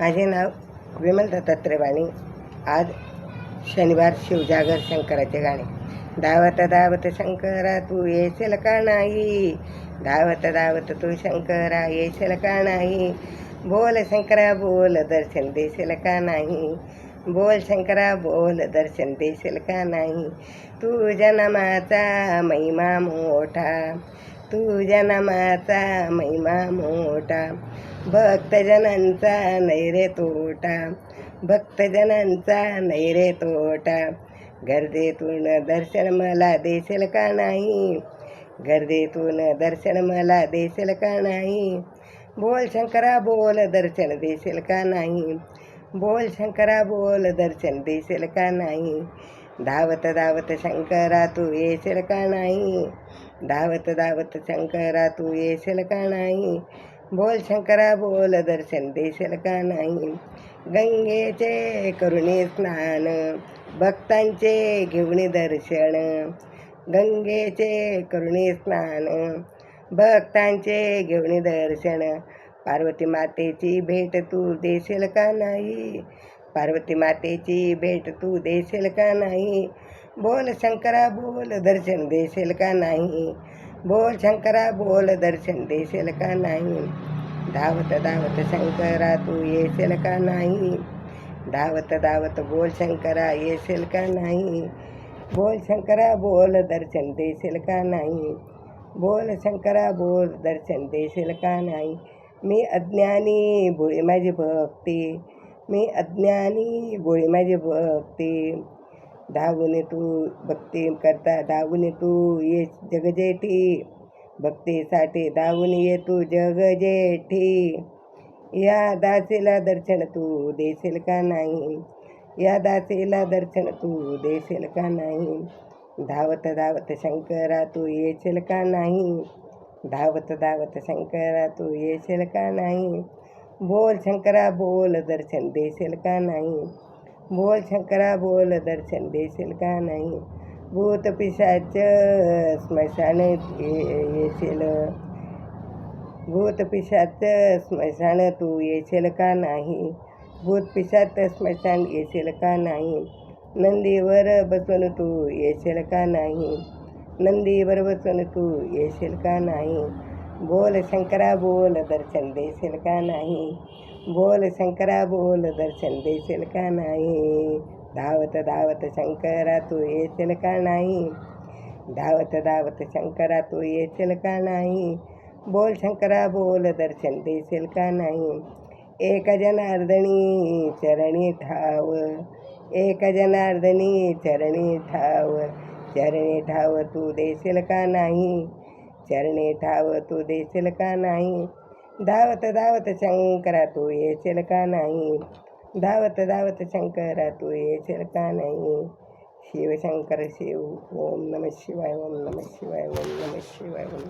माझे नाव विमल दत्तात्रयवाणी आज शनिवार शिवजागर शंकराचे गाणे. धावत धावत शंकरा तू येशील का नाही? धावत धावत तू शंकरा येशील का नाही? बोल शंकरा बोल दर्शन देशील का नाही? बोल शंकरा बोल दर्शन देशील का नाही? तू जन्माचा महिमा मोठा तू जन्माचा महिमा मोठा. भक्तजनांचा नैरे तोटा. भक्तजनांचा नैरे तोटा. गर्दीतून दर्शन मला देशील का नाही? गर्दीतून दर्शन मला देशील का नाही? बोल शंकरा बोल दर्शन देशील का नाही? बोल शंकरा बोल दर्शन देशील का नाही? धावत धावत शंकरा तू येशील का नाही? धावत धावत शंकरा तू येशील का नाही? बोल शंकरा बोल दर्शन देशील का नाही? गंगेचे करुणे स्नान भक्तांचे घेऊन दर्शन. गंगेचे करुणे स्नान भक्तांचे घेऊन दर्शन. पार्वती मातेची भेट तू देशील का नाही? पार्वती मातेची भेट तू देशील का नाही? बोल शंकरा बोल दर्शन देशील का नाही? बोल शंकरा बोल दर्शन देशील का नाही? धावत धावत शंकरा तू येशील का नाही? धावत धावत बोल शंकरा येशील का नाही? बोल शंकरा बोल दर्शन देशील का नाही? बोल शंकरा बोल दर्शन देशील का नाही? मी अज्ञानी भोळी माझी भक्ती मी अज्ञानी भोळी माझे बघते धावून तू भक्ती करता धावून तू ये जगजेठी. भक्तीसाठी धावून ये तू जगजेठी. या दासेला दर्शन तू देशील का नाही? या दासेला दर्शन तू देशील का नाही? धावत धावत शंकरा तू येशील का नाही? धावत धावत शंकरा तू येशील का नाही? बोल शंकरा बोल दर्शन देशील का नाही? बोल शंकरा बोल दर्शन देशील का नाही? भूत पिशाच स्मशान ये- येशील. भूत पिशाच स्मशान तू येशील का नाही? भूत पिशाच स्मशान येशील का नाही? नंदीवर बसून तू येशील का नाही? नंदीवर बसून तू येशील का नाही? बोल शंकरा बोल दर्शन देशील का नाही. बोल शंकरा बोल दर्शन देशील का नाही. धावत धावत शंकरा तू येशील का नाही. धावत धावत शंकरा तू येशील का नाही. बोल शंकरा बोल दर्शन देशील का नाही. एक जनार्दनी चरणी ठाव. एक जनार्दनी चरणी ठाव. चरणी ठाव तू देशील का नाही. चरणे ठाव तू देशील का नाही? धावत धावत शंकरा तू येशील का नाही? धावत धावत शंकरा तू येशील का नाही? शिवशंकर शिव ओम नम शिवाय ओम नम शिवाय ओम नम शिवाय ओम